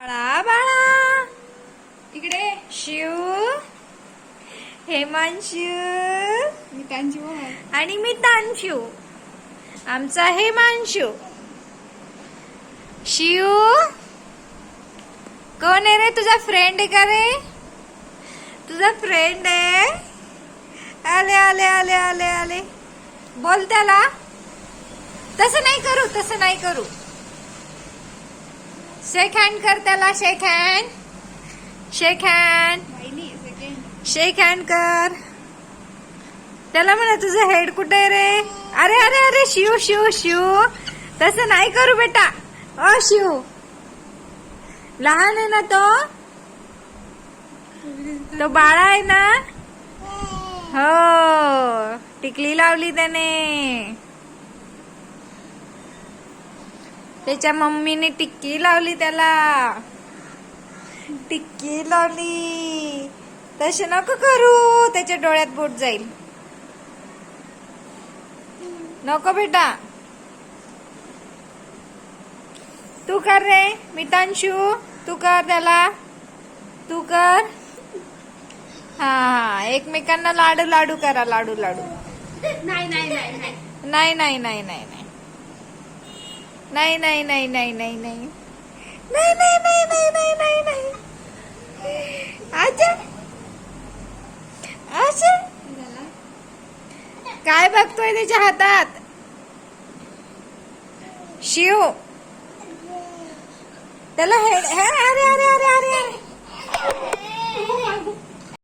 बाळा बाळा. इकडे शिव हेमांशू. मी त्यांची आणि मी तांशू आमचा हेमांशू. शिव. कोण आहे रे तुझा फ्रेंड आहे का रे? तुझा फ्रेंड आहे? आले आले आले आले आले. बोल त्याला. तसं नाही करू तसं नाही करू. शेक हँड कर त्याला shake hand shake hand shake hand कर. त्याला म्हणा तुझं हेड कुठे रे? अरे अरे अरे शिव शिव शिव. तसं नाही करू बेटा. अ शिव. लहान आहे ना तो? तो बाळा आहे ना? हो. टिकली लावली त्याने. त्याच्या मम्मीने टिक्की लावली त्याला. टिक्की लावली. तसे नको करू. त्याच्या डोळ्यात बोट जाईल. नको बेटा. तू कर रे मितांशू. तू कर त्याला. तू कर. हा हा. एकमेकांना लाडू लाडू करा. लाडू लाडू. नाही नाही नाही नाही. नाही नाही नाही नाही नाही नाही नाही नाही. नाही नाही नाही नाही नाही नाही नाही. अच्छा काय बघतोय त्याच्या हातात? शिव. त्याला हेड हे- अरे अरे अरे अरे अरे.